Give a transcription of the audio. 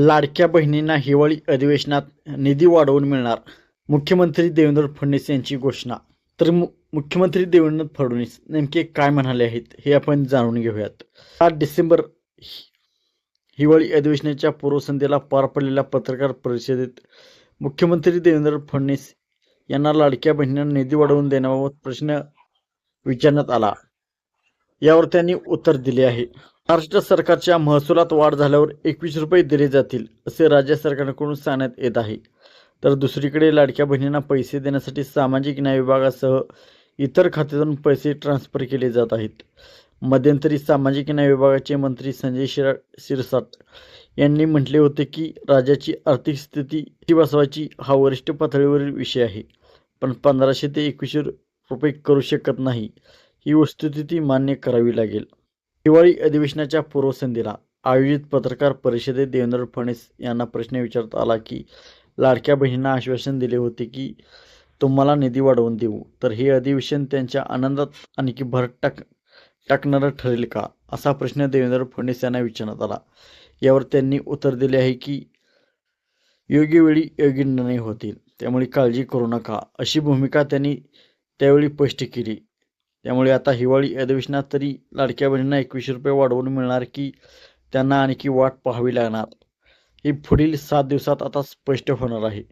लाडक्या बहिणींना हिवाळी अधिवेशनात निधी वाढवून मिळणार मुख्यमंत्री देवेंद्र फडणवीस यांची घोषणा. तर मु मुख्यमंत्री देवेंद्र फडणवीस नेमके काय म्हणाले आहेत हे आपण जाणून घेऊयात. सात डिसेंबर हि- हिवाळी अधिवेशनाच्या पूर्वसंध्येला पार पडलेल्या पत्रकार परिषदेत मुख्यमंत्री देवेंद्र फडणवीस यांना लाडक्या बहिणींना निधी वाढवून देण्याबाबत प्रश्न विचारण्यात आला. यावर त्यांनी उत्तर दिले आहे. महाराष्ट्र सरकारच्या महसुलात वाढ झाल्यावर एकवीस रुपये दिले जातील असे राज्य सरकारकडून सांगण्यात येत आहे. तर दुसरीकडे लाडक्या बहिणींना पैसे देण्यासाठी सामाजिक न्याय विभागासह इतर खात्यातून पैसे ट्रान्स्फर केले जात आहेत. मध्यंतरी सामाजिक न्याय विभागाचे मंत्री संजय शिरा शिरसाट यांनी म्हटले होते की राज्याची आर्थिक स्थिती बसवायची हा वरिष्ठ पातळीवरील विषय आहे. पण पंधराशे ते एकवीसशे रुपये करू शकत नाही. ही वस्तुस्थिती मान्य करावी लागेल. हिवाळी अधिवेशनाच्या पूर्वसंध्येला आयोजित पत्रकार परिषदेत देवेंद्र फडणवीस यांना प्रश्न विचारत आला की लाडक्या बहिणींना आश्वासन दिले होते की तुम्हाला निधी वाढवून देऊ. तर हे अधिवेशन त्यांच्या आनंदात आणखी भर टाक टाकणारं ठरेल का? असा प्रश्न देवेंद्र फडणवीस यांना विचारण्यात आला. यावर त्यांनी उत्तर दिले आहे की योग्य वेळी योग्य निर्णय होतील. त्यामुळे काळजी करू नका. अशी भूमिका त्यांनी त्यावेळी स्पष्ट केली. त्यामुळे आता हिवाळी अधिवेशनात तरी लाडक्या बहिणींना एकवीसशे रुपये वाढवून मिळणार की त्यांना आणखी वाट पाहावी लागणार. हे पुढील सात दिवसात आता स्पष्ट होणार आहे.